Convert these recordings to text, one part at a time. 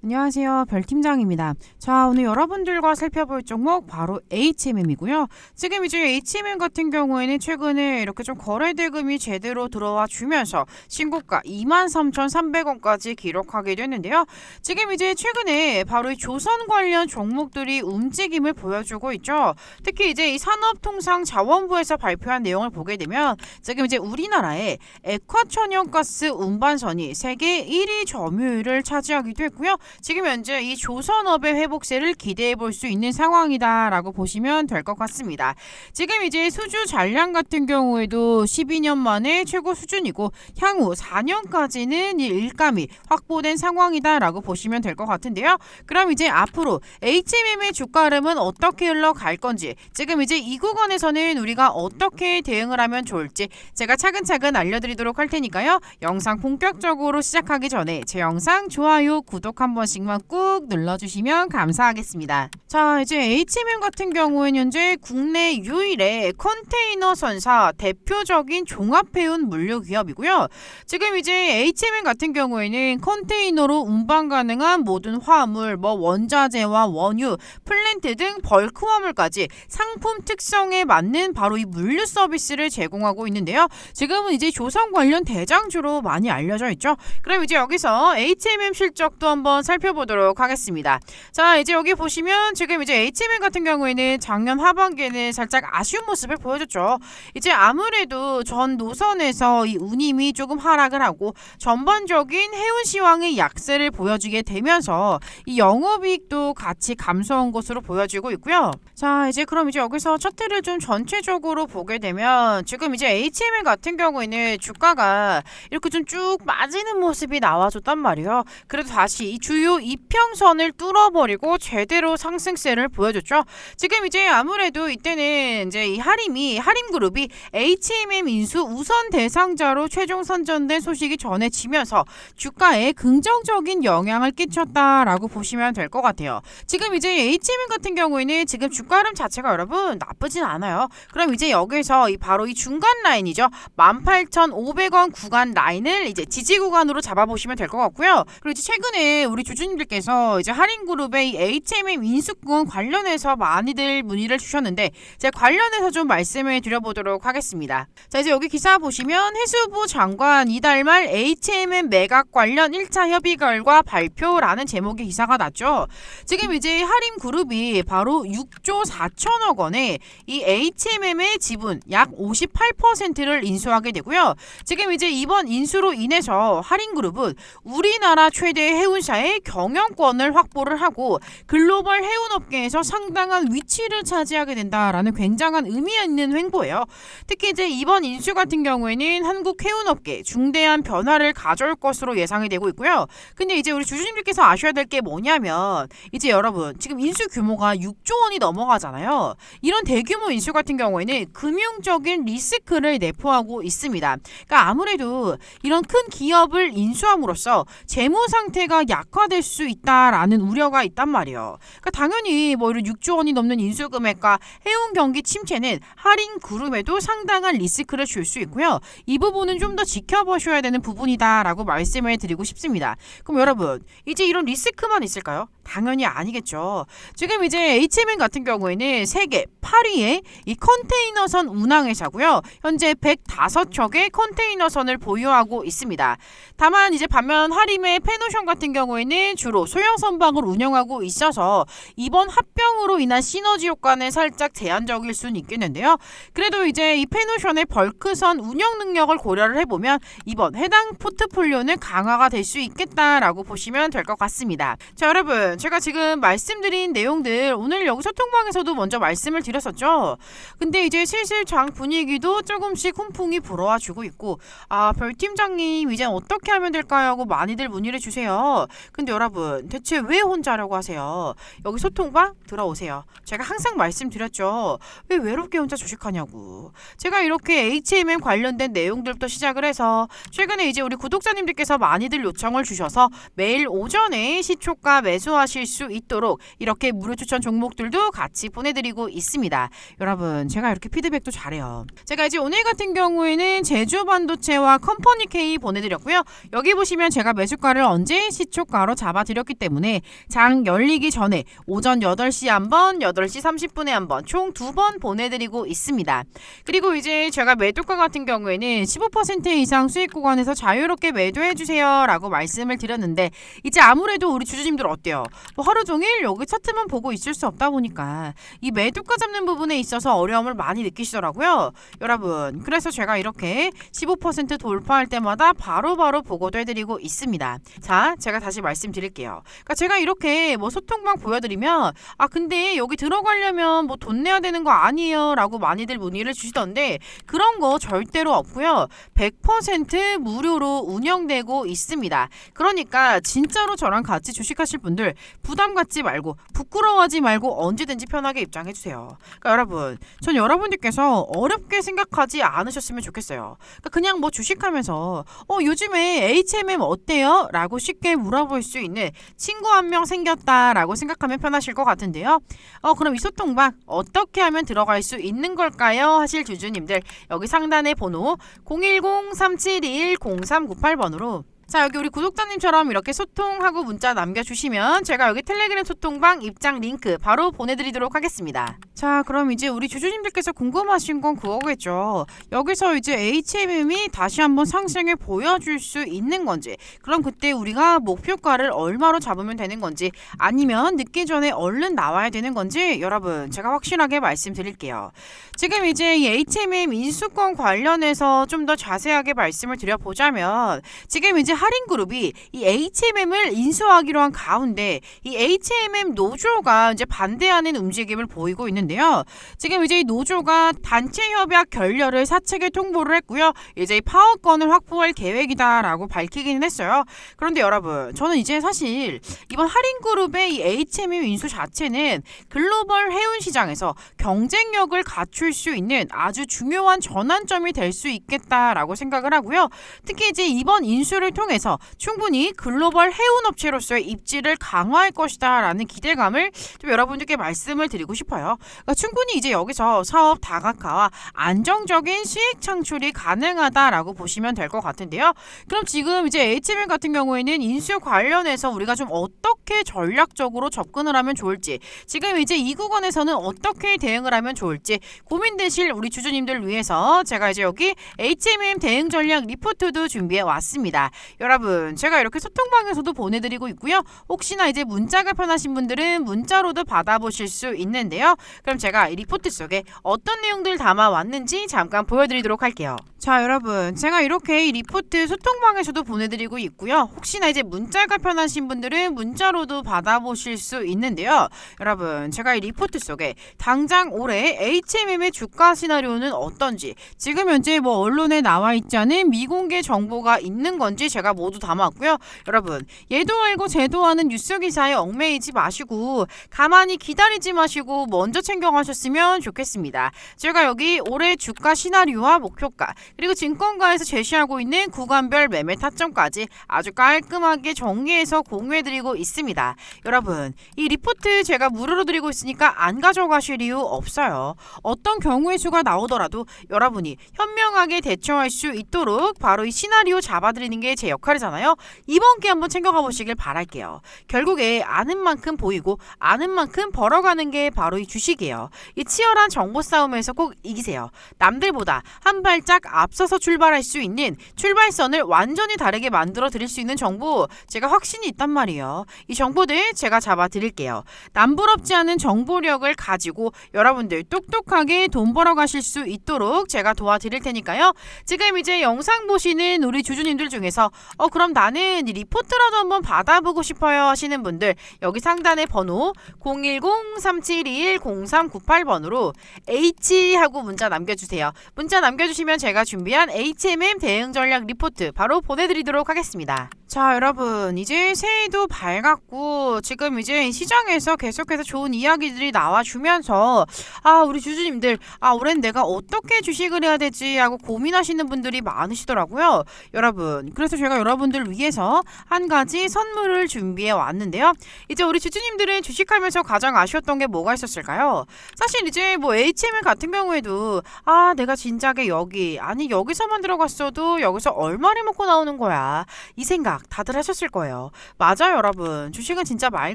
안녕하세요. 별팀장입니다. 자, 오늘 여러분들과 살펴볼 종목 바로 HMM이고요. 지금 이제 HMM 같은 경우에는 최근에 이렇게 좀 거래 대금이 제대로 들어와 주면서 신고가 23,300원까지 기록하게 됐는데요. 지금 이제 최근에 바로 이 조선 관련 종목들이 움직임을 보여주고 있죠. 특히 이제 이 산업통상자원부에서 발표한 내용을 보게 되면 지금 이제 우리나라의 액화천연가스 운반선이 세계 1위 점유율을 차지하기도 했고요. 지금 현재 이 조선업의 회복세를 기대해 볼 수 있는 상황이다라고 보시면 될 것 같습니다. 지금 이제 수주 잔량 같은 경우에도 12년 만에 최고 수준이고 향후 4년까지는 이 일감이 확보된 상황이다라고 보시면 될 것 같은데요. 그럼 이제 앞으로 HMM의 주가 흐름은 어떻게 흘러갈 건지 지금 이제 이 구간에서는 우리가 어떻게 대응을 하면 좋을지 제가 차근차근 알려드리도록 할 테니까요. 영상 본격적으로 시작하기 전에 제 영상 좋아요, 구독 한번 씩만 꾹 눌러주시면 감사하겠습니다. 자, 이제 HMM 같은 경우에는 현재 국내 유일의 컨테이너 선사 대표적인 종합해운 물류 기업이고요. 지금 이제 HMM 같은 경우에는 컨테이너로 운반 가능한 모든 화물, 뭐 원자재와 원유, 플랜트 등 벌크 화물까지 상품 특성에 맞는 바로 이 물류 서비스를 제공하고 있는데요. 지금은 이제 조선 관련 대장주로 많이 알려져 있죠. 그럼 이제 여기서 HMM 실적도 한번 살펴보도록 하겠습니다. 자, 이제 여기 보시면 지금 이제 HMM 같은 경우에는 작년 하반기에는 살짝 아쉬운 모습을 보여줬죠. 이제 아무래도 전 노선에서 이 운임이 조금 하락을 하고 전반적인 해운 시황의 약세를 보여주게 되면서 이 영업이익도 같이 감소한 것으로 보여지고 있고요. 자, 이제 그럼 이제 여기서 차트를 좀 전체적으로 보게 되면 지금 이제 HMM 같은 경우에는 주가가 이렇게 좀 쭉 빠지는 모습이 나와줬단 말이에요. 그래도 다시 이 주요 이평선을 뚫어버리고 제대로 상승세를 보여줬죠. 지금 이제 아무래도 이때는 이제 이 하림이 하림 그룹이 HMM 인수 우선 대상자로 최종 선정된 소식이 전해지면서 주가에 긍정적인 영향을 끼쳤다라고 보시면 될 것 같아요. 지금 이제 HMM 같은 경우에는 지금 주가 흐름 자체가 여러분 나쁘진 않아요. 그럼 이제 여기서 이 바로 이 중간 라인이죠. 18,500원 구간 라인을 이제 지지 구간으로 잡아보시면 될 것 같고요. 그리고 이제 최근에 우리 주주님들께서 이제 할인그룹의 이 HMM 인수권 관련해서 많이들 문의를 주셨는데 제가 관련해서 좀 말씀을 드려보도록 하겠습니다. 자 이제 여기 기사 보시면 해수부 장관 이달 말 HMM 매각 관련 1차 협의 결과 발표라는 제목의 기사가 났죠. 지금 이제 할인그룹이 바로 6조 4천억 원에 이 HMM의 지분 약 58%를 인수하게 되고요. 지금 이제 이번 인수로 인해서 할인그룹은 우리나라 최대 해운사의 경영권을 확보를 하고 글로벌 해운업계에서 상당한 위치를 차지하게 된다라는 굉장한 의미 있는 횡보예요. 특히 이제 이번 인수 같은 경우에는 한국 해운업계 중대한 변화를 가져올 것으로 예상이 되고 있고요. 근데 이제 우리 주주님들께서 아셔야 될 게 뭐냐면 이제 여러분 지금 인수 규모가 6조 원이 넘어가잖아요. 이런 대규모 인수 같은 경우에는 금융적인 리스크를 내포하고 있습니다. 그러니까 아무래도 이런 큰 기업을 인수함으로써 재무 상태가 약화 될 수 있다라는 우려가 있단 말이에요. 그러니까 당연히 뭐 이런 6조 원이 넘는 인수 금액과 해운 경기 침체는 할인 그룹에도 상당한 리스크를 줄 수 있고요. 이 부분은 좀 더 지켜보셔야 되는 부분이다라고 말씀을 드리고 싶습니다. 그럼 여러분 이제 이런 리스크만 있을까요? 당연히 아니겠죠. 지금 이제 HMN 같은 경우에는 세계 8위의 이 컨테이너선 운항 회사고요. 현재 105척의 컨테이너선을 보유하고 있습니다. 다만 이제 반면 하림의 페노션 같은 경우에는 주로 소형 선박을 운영하고 있어서 이번 합병으로 인한 시너지 효과는 살짝 제한적일 수는 있겠는데요. 그래도 이제 이 페노션의 벌크선 운영 능력을 고려를 해보면 이번 해당 포트폴리오는 강화가 될 수 있겠다라고 보시면 될 것 같습니다. 자 여러분 제가 지금 말씀드린 내용들 오늘 여기 소통방에서도 먼저 말씀을 드렸었죠. 근데 이제 슬슬 장 분위기도 조금씩 훈풍이 불어와 주고 있고 아 별팀장님 이제 어떻게 하면 될까요 하고 많이들 문의를 주세요. 근데 여러분 대체 왜 혼자 하려고 하세요? 여기 소통방 들어오세요. 제가 항상 말씀드렸죠. 왜 외롭게 혼자 주식하냐고. 제가 이렇게 HMM 관련된 내용들부터 시작을 해서 최근에 이제 우리 구독자님들께서 많이들 요청을 주셔서 매일 오전에 시초가 매수하실 수 있도록 이렇게 무료 추천 종목들도 같이 보내드리고 있습니다. 여러분 제가 이렇게 피드백도 잘해요. 제가 이제 오늘 같은 경우에는 제주 반도체와 컴퍼니 K 보내드렸고요. 여기 보시면 제가 매수가를 언제 시초가로 바로 잡아드렸기 때문에 장 열리기 전에 오전 8시 한 번, 8시 30분에 한 번, 총 두 번 보내드리고 있습니다. 그리고 이제 제가 매도가 같은 경우에는 15% 이상 수익 구간에서 자유롭게 매도해주세요 라고 말씀을 드렸는데 이제 아무래도 우리 주주님들 어때요? 뭐 하루 종일 여기 차트만 보고 있을 수 없다 보니까 이 매도가 잡는 부분에 있어서 어려움을 많이 느끼시더라고요. 여러분, 그래서 제가 이렇게 15% 돌파할 때마다 바로바로 보고도 해드리고 있습니다. 자, 제가 다시 말씀 드릴게요. 그러니까 제가 이렇게 뭐 소통방 보여드리면 아 근데 여기 들어가려면 뭐 돈 내야 되는 거 아니에요 라고 많이들 문의를 주시던데 그런 거 절대로 없고요. 100% 무료로 운영되고 있습니다. 그러니까 진짜로 저랑 같이 주식하실 분들 부담 갖지 말고 부끄러워하지 말고 언제든지 편하게 입장해 주세요. 그러니까 여러분, 전 여러분들께서 어렵게 생각하지 않으셨으면 좋겠어요. 그러니까 그냥 뭐 주식하면서 어 요즘에 HMM 어때요? 라고 쉽게 물어볼 수 있는 친구 한 명 생겼다라고 생각하면 편하실 것 같은데요. 어 그럼 이 소통방 어떻게 하면 들어갈 수 있는 걸까요? 하실 주주님들 여기 상단에 번호 010-3721-0398번으로 자 여기 우리 구독자님처럼 이렇게 소통하고 문자 남겨주시면 제가 여기 텔레그램 소통방 입장 링크 바로 보내드리도록 하겠습니다. 자 그럼 이제 우리 주주님들께서 궁금하신 건 그거겠죠. 여기서 이제 HMM이 다시 한번 상승을 보여줄 수 있는 건지 그럼 그때 우리가 목표가를 얼마로 잡으면 되는 건지 아니면 늦기 전에 얼른 나와야 되는 건지 여러분 제가 확실하게 말씀드릴게요. 지금 이제 이 HMM 인수권 관련해서 좀 더 자세하게 말씀을 드려보자면 지금 이제 할인그룹이 이 HMM을 인수하기로 한 가운데 이 HMM 노조가 이제 반대하는 움직임을 보이고 있는데요. 지금 이제 이 노조가 단체 협약 결렬을 사측에 통보를 했고요. 이제 이 파워권을 확보할 계획이다라고 밝히기는 했어요. 그런데 여러분, 저는 이제 사실 이번 할인그룹의 이 HMM 인수 자체는 글로벌 해운 시장에서 경쟁력을 갖출 수 있는 아주 중요한 전환점이 될 수 있겠다라고 생각을 하고요. 특히 이제 이번 인수를 통해 서 충분히 글로벌 해운 업체로서의 입지를 강화할 것이다라는 기대감을 좀 여러분들께 말씀을 드리고 싶어요. 그러니까 충분히 이제 여기서 사업 다각화와 안정적인 수익 창출이 가능하다라고 보시면 될 것 같은데요. 그럼 지금 이제 HMM 같은 경우에는 인수 관련해서 우리가 좀 어떻게 전략적으로 접근을 하면 좋을지 지금 이제 이 구간에서는 어떻게 대응을 하면 좋을지 고민되실 우리 주주님들 위해서 제가 이제 여기 HMM 대응 전략 리포트도 준비해 왔습니다. 여러분, 제가 이렇게 소통방에서도 보내드리고 있고요. 혹시나 이제 문자가 편하신 분들은 문자로도 받아보실 수 있는데요. 그럼 제가 이 리포트 속에 어떤 내용들 담아 왔는지 잠깐 보여드리도록 할게요. 자, 여러분, 제가 이렇게 이 리포트 소통방에서도 보내드리고 있고요. 혹시나 이제 문자가 편하신 분들은 문자로도 받아보실 수 있는데요. 여러분, 제가 이 리포트 속에 당장 올해 HMM의 주가 시나리오는 어떤지, 지금 현재 뭐 언론에 나와 있지 않은 미공개 정보가 있는 건지 제가 모두 담았고요. 여러분, 얘도 알고 쟤도 아는 뉴스 기사에 얽매이지 마시고 가만히 기다리지 마시고 먼저 챙겨가셨으면 좋겠습니다. 제가 여기 올해 주가 시나리오와 목표가 그리고 증권가에서 제시하고 있는 구간별 매매 타점까지 아주 깔끔하게 정리해서 공유해드리고 있습니다. 여러분, 이 리포트 제가 무료로 드리고 있으니까 안 가져가실 이유 없어요. 어떤 경우의 수가 나오더라도 여러분이 현명하게 대처할 수 있도록 바로 이 시나리오 잡아드리는 게 제 역할 이잖아요. 이번 기 한번 챙겨가 보시길 바랄게요. 결국에 아는 만큼 보이고 아는 만큼 벌어가는 게 바로 이 주식이에요. 이 치열한 정보 싸움에서 꼭 이기세요. 남들보다 한 발짝 앞서서 출발할 수 있는 출발선을 완전히 다르게 만들어 드릴 수 있는 정보 제가 확신이 있단 말이에요. 이 정보들 제가 잡아 드릴게요. 남부럽지 않은 정보력을 가지고 여러분들 똑똑하게 돈 벌어 가실 수 있도록 제가 도와드릴 테니까요. 지금 이제 영상 보시는 우리 주주님들 중에서 어 그럼 나는 리포트라도 한번 받아보고 싶어요 하시는 분들 여기 상단에 번호 010-3721-0398번으로 H 하고 문자 남겨주세요. 문자 남겨주시면 제가 준비한 HMM 대응 전략 리포트 바로 보내드리도록 하겠습니다. 자 여러분 이제 새해도 밝았고 지금 이제 시장에서 계속해서 좋은 이야기들이 나와주면서 아 우리 주주님들 아 올해는 내가 어떻게 주식을 해야 되지? 하고 고민하시는 분들이 많으시더라고요. 여러분 그래서 제가 여러분들 위해서 한 가지 선물을 준비해 왔는데요. 이제 우리 주주님들은 주식하면서 가장 아쉬웠던 게 뭐가 있었을까요? 사실 이제 뭐 HML 같은 경우에도 아 내가 진작에 여기 아니 여기서만 들어갔어도 여기서 얼마를 먹고 나오는 거야? 이 생각 생각 다들 하셨을 거예요. 맞아요, 여러분. 주식은 진짜 말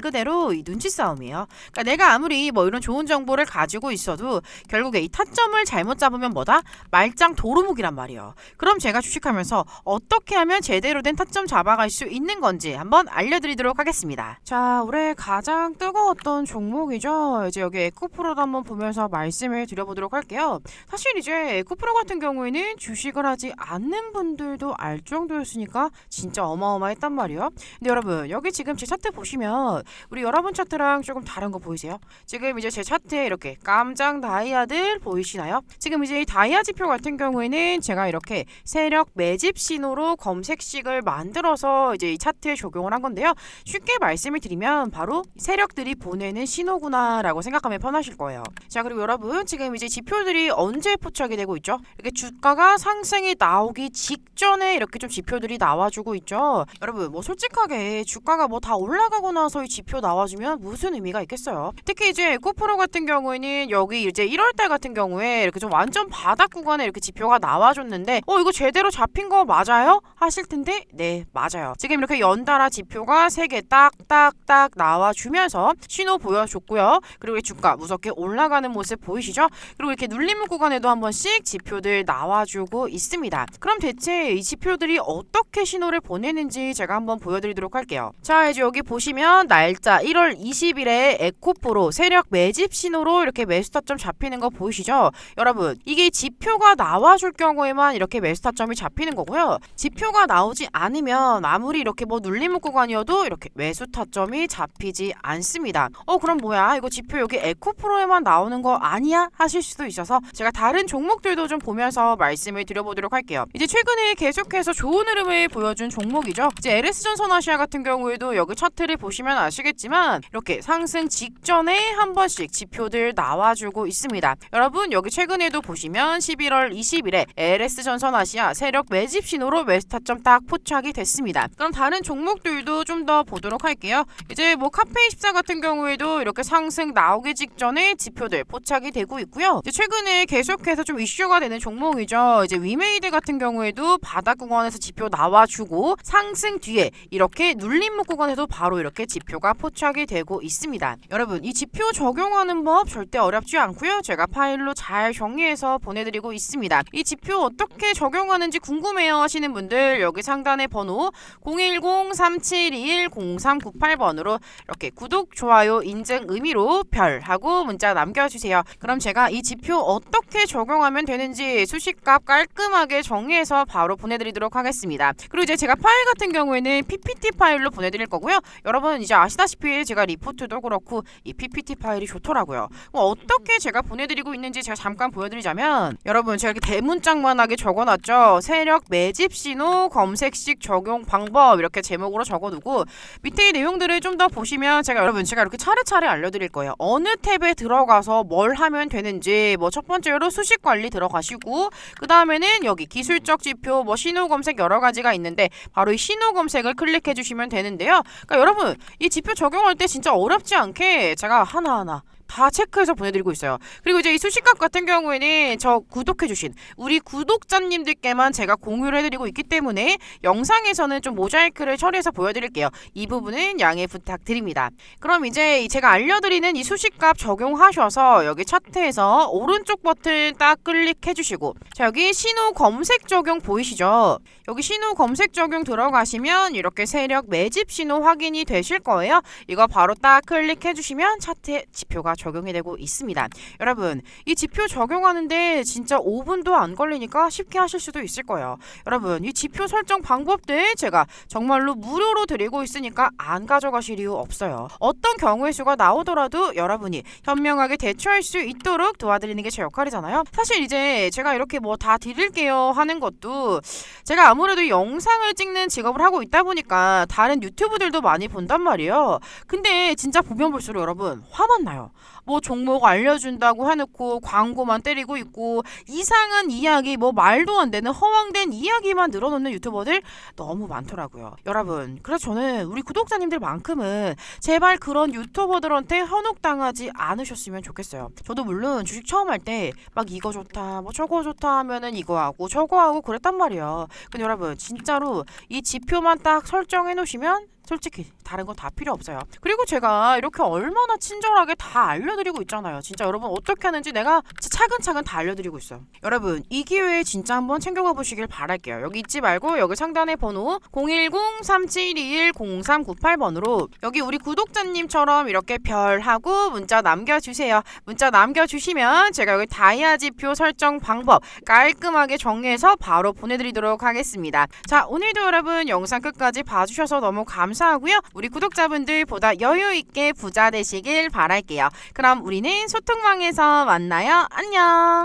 그대로 이 눈치 싸움이에요. 그러니까 내가 아무리 뭐 이런 좋은 정보를 가지고 있어도 결국에 이 타점을 잘못 잡으면 뭐다? 말짱 도루묵이란 말이에요. 그럼 제가 주식하면서 어떻게 하면 제대로 된 타점 잡아갈 수 있는 건지 한번 알려드리도록 하겠습니다. 자, 올해 가장 뜨거웠던 종목이죠. 이제 여기 에코프로도 한번 보면서 말씀을 드려보도록 할게요. 사실 이제 에코프로 같은 경우에는 주식을 하지 않는 분들도 알 정도였으니까 진짜 어마어마 했단 말이에요. 근데 여러분 여기 지금 제 차트 보시면 우리 여러분 차트랑 조금 다른 거 보이세요? 지금 이제 제 차트에 이렇게 깜장 다이아들 보이시나요? 지금 이제 이 다이아 지표 같은 경우에는 제가 이렇게 세력 매집 신호로 검색식을 만들어서 이제 이 차트에 적용을 한 건데요. 쉽게 말씀을 드리면 바로 세력들이 보내는 신호구나라고 생각하면 편하실 거예요. 자 그리고 여러분 지금 이제 지표들이 언제 포착이 되고 있죠? 이렇게 주가가 상승이 나오기 직전에 이렇게 좀 지표들이 나와주고 있죠. 여러분 뭐 솔직하게 주가가 뭐 다 올라가고 나서 이 지표 나와주면 무슨 의미가 있겠어요? 특히 이제 에코프로 같은 경우에는 여기 이제 1월달 같은 경우에 이렇게 좀 완전 바닥 구간에 이렇게 지표가 나와줬는데 어 이거 제대로 잡힌 거 맞아요? 하실 텐데 네 맞아요. 지금 이렇게 연달아 지표가 세개 딱딱딱 나와주면서 신호 보여줬고요. 그리고 이 주가 무섭게 올라가는 모습 보이시죠? 그리고 이렇게 눌림 구간에도 한 번씩 지표들 나와주고 있습니다. 그럼 대체 이 지표들이 어떻게 신호를 보내는지 제가 한번 보여드리도록 할게요. 자 이제 여기 보시면 날짜 1월 20일에 에코프로 세력 매집 신호로 이렇게 매수 타점 잡히는 거 보이시죠? 여러분 이게 지표가 나와줄 경우에만 이렇게 매수 타점이 잡히는 거고요. 지표가 나오지 않으면 아무리 이렇게 뭐 눌림 구간이어도 이렇게 매수 타점이 잡히지 않습니다. 어 그럼 뭐야 이거 지표 여기 에코프로에만 나오는 거 아니야 하실 수도 있어서 제가 다른 종목들도 좀 보면서 말씀을 드려보도록 할게요. 이제 최근에 계속해서 좋은 흐름을 보여준 종목이죠. 이제 LS전 선아시아 같은 경우에도 여기 차트를 보시면 아시겠지만 이렇게 상승 직전에 한 번씩 지표들 나와주고 있습니다. 여러분 여기 최근에도 보시면 11월 20일에 LS전 선아시아 세력 매집 신호로 매수타점 딱 포착이 됐습니다. 그럼 다른 종목들도 좀 더 보도록 할게요. 이제 뭐 카페24 같은 경우에도 이렇게 상승 나오기 직전에 지표들 포착이 되고 있고요. 이제 최근에 계속해서 좀 이슈가 되는 종목이죠. 이제 위메이드 같은 경우에도 바닥 구간에서 지표 나와주고 상승 뒤에 이렇게 눌림목 구간에도 바로 이렇게 지표가 포착이 되고 있습니다. 여러분 이 지표 적용하는 법 절대 어렵지 않고요. 제가 파일로 잘 정리해서 보내드리고 있습니다. 이 지표 어떻게 적용하는지 궁금해요 하시는 분들 여기 상단의 번호 010-3721-0398번으로 이렇게 구독, 좋아요, 인증 의미로 별 하고 문자 남겨주세요. 그럼 제가 이 지표 어떻게 적용하면 되는지 수식값 깔끔하게 정리해서 바로 보내드리도록 하겠습니다. 그리고 이제 제가 파일 같은 경우에는 PPT 파일로 보내드릴 거고요. 여러분 이제 아시다시피 제가 리포트도 그렇고 이 PPT 파일이 좋더라고요. 어떻게 제가 보내드리고 있는지 제가 잠깐 보여드리자면 여러분 제가 이렇게 대문짝만하게 적어놨죠. 세력 매집 신호 검색식 적용 방법 이렇게 제목으로 적어두고 밑에 이 내용들을 좀 더 보시면 제가 여러분 제가 이렇게 차례차례 알려드릴 거예요. 어느 탭에 들어가서 뭘 하면 되는지 뭐 첫 번째로 수식 관리 들어가시고 그 다음에는 여기 기술적 지표 뭐 신호 검색 여러 가지가 있는데 바로 이 신호 검색을 클릭해 주시면 되는데요. 그러니까 여러분 이 지표 적용할 때 진짜 어렵지 않게 제가 하나하나 다 체크해서 보내드리고 있어요. 그리고 이제 이 수식값 같은 경우에는 저 구독해주신 우리 구독자님들께만 제가 공유를 해드리고 있기 때문에 영상에서는 좀 모자이크를 처리해서 보여드릴게요. 이 부분은 양해 부탁드립니다. 그럼 이제 제가 알려드리는 이 수식값 적용하셔서 여기 차트에서 오른쪽 버튼 딱 클릭해주시고 자 여기 신호 검색 적용 보이시죠? 여기 신호 검색 적용 들어가시면 이렇게 세력 매집 신호 확인이 되실 거예요. 이거 바로 딱 클릭해주시면 차트에 지표가 적용이 되고 있습니다. 여러분 이 지표 적용하는데 진짜 5분도 안 걸리니까 쉽게 하실 수도 있을 거예요. 여러분 이 지표 설정 방법들 제가 정말로 무료로 드리고 있으니까 안 가져가실 이유 없어요. 어떤 경우의 수가 나오더라도 여러분이 현명하게 대처할 수 있도록 도와드리는 게 제 역할이잖아요. 사실 이제 제가 이렇게 뭐 다 드릴게요 하는 것도 제가 아무래도 영상을 찍는 직업을 하고 있다 보니까 다른 유튜브들도 많이 본단 말이에요. 근데 진짜 보면 볼수록 여러분 화만 나요. 뭐 종목 알려준다고 해놓고 광고만 때리고 있고 이상한 이야기 뭐 말도 안 되는 허황된 이야기만 늘어놓는 유튜버들 너무 많더라고요. 여러분 그래서 저는 우리 구독자님들만큼은 제발 그런 유튜버들한테 현혹당하지 않으셨으면 좋겠어요. 저도 물론 주식 처음 할 때 막 이거 좋다 뭐 저거 좋다 하면은 이거 하고 저거 하고 그랬단 말이에요. 근데 여러분 진짜로 이 지표만 딱 설정해 놓으시면 솔직히 다른 거다 필요 없어요. 그리고 제가 이렇게 얼마나 친절하게 다 알려드리고 있잖아요. 진짜 여러분 어떻게 하는지 내가 차근차근 다 알려드리고 있어요. 여러분 이 기회에 진짜 한번 챙겨가 보시길 바랄게요. 여기 잊지 말고 여기 상단에 번호 010-3721-0398번으로 여기 우리 구독자님처럼 이렇게 별하고 문자 남겨주세요. 문자 남겨주시면 제가 여기 다이아 지표 설정 방법 깔끔하게 정리해서 바로 보내드리도록 하겠습니다. 자 오늘도 여러분 영상 끝까지 봐주셔서 너무 감사하고요. 우리 구독자분들 보다 여유 있게 부자 되시길 바랄게요. 그럼 우리는 소통방에서 만나요. 안녕.